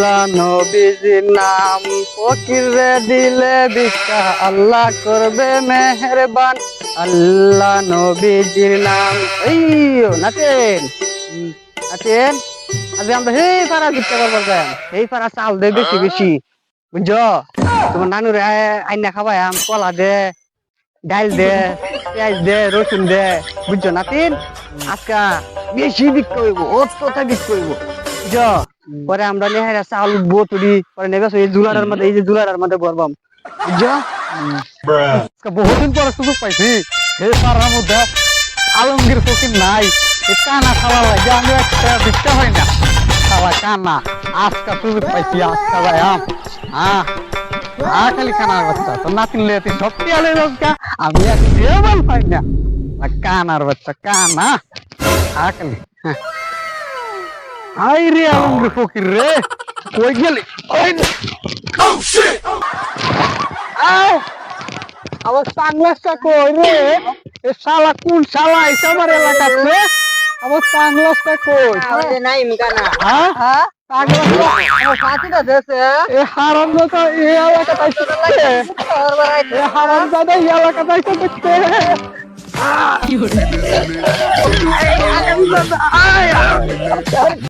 আল্লাহ নবীজির নাম ফকির রে দিলে ভিক্ষা আল্লাহ করবে মেহরবান। আল্লাহ নবীজির নাম, এই নাচেন নাচেন আজ আমরা সেই পাড়া করবার যাই। সেই পাড়া চাল দে বেশি বেশি। বুঝছ? তোমার নানুরে আইনা খাবাই আম, কলা দে ডাল দে, পেঁয়াজ দে, রসুন দে। বুঝছ নাতিন? আজকা বেশি বিক্রি হইব অতটা বিক্রি হইব। বুঝছ? পরে আমরা নেহারা চাল বোতড়ি পরে নেবে এই জুলাটার মধ্যে, এই যে জুলাটার মধ্যে বলবাম বহুদিন পরে সুযোগ পাইছি। এই পাড়ার মধ্যে আলমগীর ফকির নাই কানা খাওয়া লাগে আমি একটা বিক্রি হয় না। খাওয়া কানা, আজকা সুযোগ পাইছি, আজকা ভাই হ্যাঁ আ খালি কানার বাচ্চা। তো নাতিন লে তুই সব পেয়ালে রোজকা আমি এক টেবল পাই না। কানার বাচ্চা, কানা। আ খালি হ্যাঁ। আই রে আলমগীর ফকির রে। কই গেলি? ওই আয়। আমার সানগ্লাসটা কই রে? এ শালা কোন শালা এসে আমার এলাকাতে আমার সানগ্লাসটা কই? নাই মুকানা। হ্যাঁ? হ্যাঁ? আমার সাথীটা হারাম